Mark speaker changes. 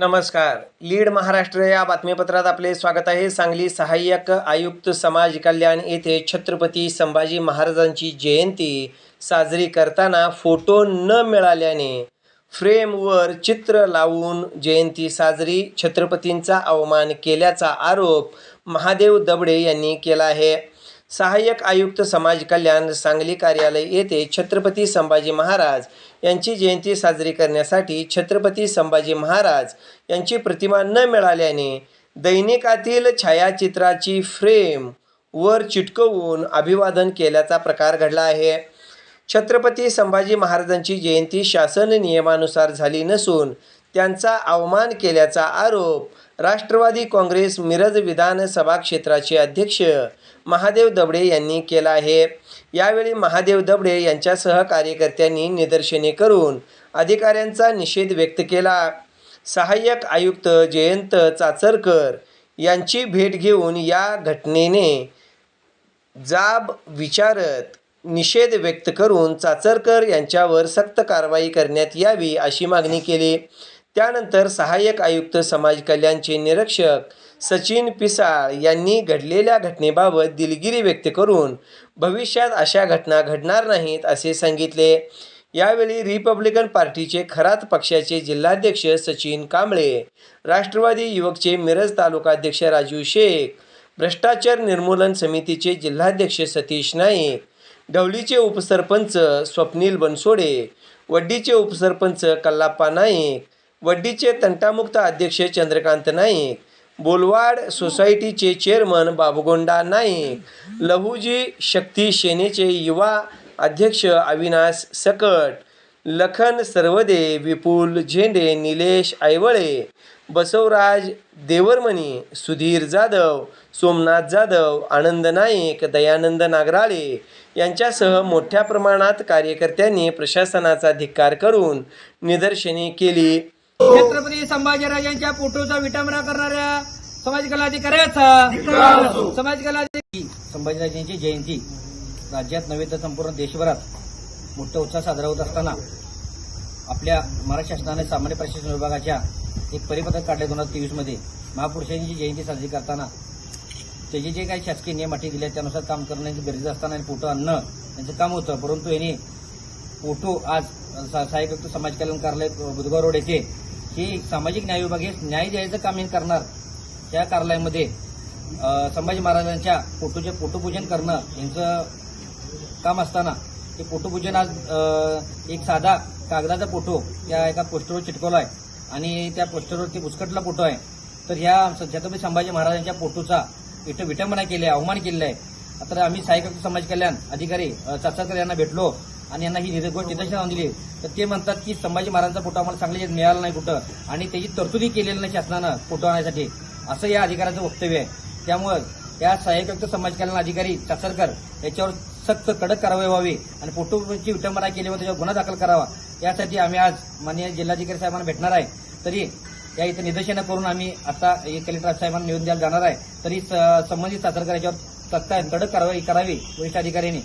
Speaker 1: नमस्कार. लीड महाराष्ट्र या बातमीपत्रात आपले स्वागत आहे. सांगली सहाय्यक आयुक्त समाज कल्याण येथे छत्रपती संभाजी महाराजांची जयंती साजरी करताना फोटो न मिळाल्याने फ्रेमवर चित्र लावून जयंती साजरी छत्रपतींचा अवमान केल्याचा आरोप महादेव दबडे यांनी केला आहे. सहाय्यक आयुक्त समाज कल्याण सांगली कार्यालय येथे छत्रपती संभाजी महाराज यांची जयंती साजरी करण्यासाठी छत्रपती संभाजी महाराज यांची प्रतिमा न मिळाल्याने दैनिकातील छायाचित्राची फ्रेम वर चिटकवून अभिवादन केल्याचा प्रकार घडला आहे. छत्रपती संभाजी महाराजांची जयंती शासन नियमानुसार झाली नसून त्यांचा अवमान केल्याचा आरोप राष्ट्रवादी काँग्रेस मिरज विधानसभा क्षेत्राचे अध्यक्ष महादेव दबडे यांनी केला आहे. यावेळी महादेव दबडे यांच्यासह कार्यकर्त्यांनी निदर्शने करून अधिकाऱ्यांचा निषेध व्यक्त केला. सहाय्यक आयुक्त जयंत चाचरकर यांची भेट घेऊन या घटनेने जाब विचारत निषेध व्यक्त करून चाचरकर यांच्यावर सक्त कारवाई करण्यात यावी अशी मागणी केली. त्यानंतर सहाय्यक आयुक्त समाज कल्याणचे निरीक्षक सचिन पिसाळ यांनी घडलेल्या घटनेबाबत दिलगिरी व्यक्त करून भविष्यात अशा घटना घडणार नाहीत असे सांगितले. यावेळी रिपब्लिकन पार्टीचे खरात पक्षाचे जिल्हाध्यक्ष सचिन कांबळे राष्ट्रवादी युवकचे मिरज तालुकाध्यक्ष राजू शेख भ्रष्टाचार निर्मूलन समितीचे जिल्हाध्यक्ष सतीश नाईक ढवळीचे उपसरपंच स्वप्नील बनसोडे वड्डीचे उपसरपंच कल्लाप्पा नाईक वड्डीचे तंटामुक्त अध्यक्ष चंद्रकांत नाईक बोलवाड सोसायटीचे चेअरमन बाबुगोंडा नाईक लहुजी शक्ती सेनेचे युवा अध्यक्ष अविनाश सकट लखन सर्वदे विपुल झेंडे निलेश ऐवळे बसवराज देवरमणी सुधीर जाधव सोमनाथ जाधव आनंद नाईक दयानंद नागराळे यांच्यासह मोठ्या प्रमाणात कार्यकर्त्यांनी प्रशासनाचा धिक्कार करून निदर्शने केली.
Speaker 2: छत्रपती संभाजीराजांच्या फोटोचा विटंबना करणाऱ्या समाज कलाधिकाऱ्याचा समाज कलाधिकारी. संभाजीराजांची जयंती राज्यात नव्हे तर संपूर्ण देशभरात मोठा उत्साह साजरा होत असताना आपल्या महाराष्ट्र शासनाने सामान्य प्रशासन विभागाच्या एक परिपत्रक काढले दोन हजार तेवीसमध्ये महापुरुषांची जयंती साजरी करताना त्याचे जे काही शासकीय नियम अटी दिले त्यानुसार काम करण्याची गरज असताना आणि फोटो आणणं यांचं काम होतं. परंतु यांनी फोटो आज सा- सहाय्यक समाज कल्याण कार्यालय बुधगाव रोड येथे ही सामाजिक न्याय विभाग हे न्याय द्यायचं काम हे करणार. त्या कार्यालयामध्ये संभाजी महाराजांच्या फोटोचे फोटोपूजन करणं यांचं काम असताना ते फोटोपूजन आज एक साधा कागदाचा फोटो त्या एका पोस्टरवर चिटकवला आहे आणि त्या पोस्टरवरती बुचकटला फोटो आहे. तर ह्या छत्रपती संभाजी महाराजांच्या फोटोचा इथं विटंबना केली आहे अवमान केलेला आहे. तर आम्ही सहाय्यक समाज कल्याण अधिकारी चाचाकर यांना भेटलो. आणि यांना ही निद- गोष्ट निदर्शन आणून दिली तर ते म्हणतात की संभाजी महाराजांचा फोटो आम्हाला चांगले मिळाला नाही कुठं. आणि त्याची तरतुदी केलेली नाही शासनानं फोटो आणण्यासाठी असं या अधिकाऱ्याचं वक्तव्य आहे. त्यामुळं या सहाय्यकयुक्त समाज कल्याण अधिकारी चाचरकर याच्यावर सक्त कडक कारवाई व्हावी आणि फोटोची विटंबना केल्यावर त्याच्यावर गुन्हा दाखल करावा. यासाठी आम्ही आज माननीय जिल्हाधिकारी साहेबांना भेटणार आहे. तरी या इथं निदर्शनं करून आम्ही आता कलेक्टर साहेबांना निवेदन द्यायला जाणार आहे. तरी स- संबंधित चाचरकर याच्यावर तत्काळ कडक कारवाई करावी वरिष्ठ अधिकाऱ्यांनी.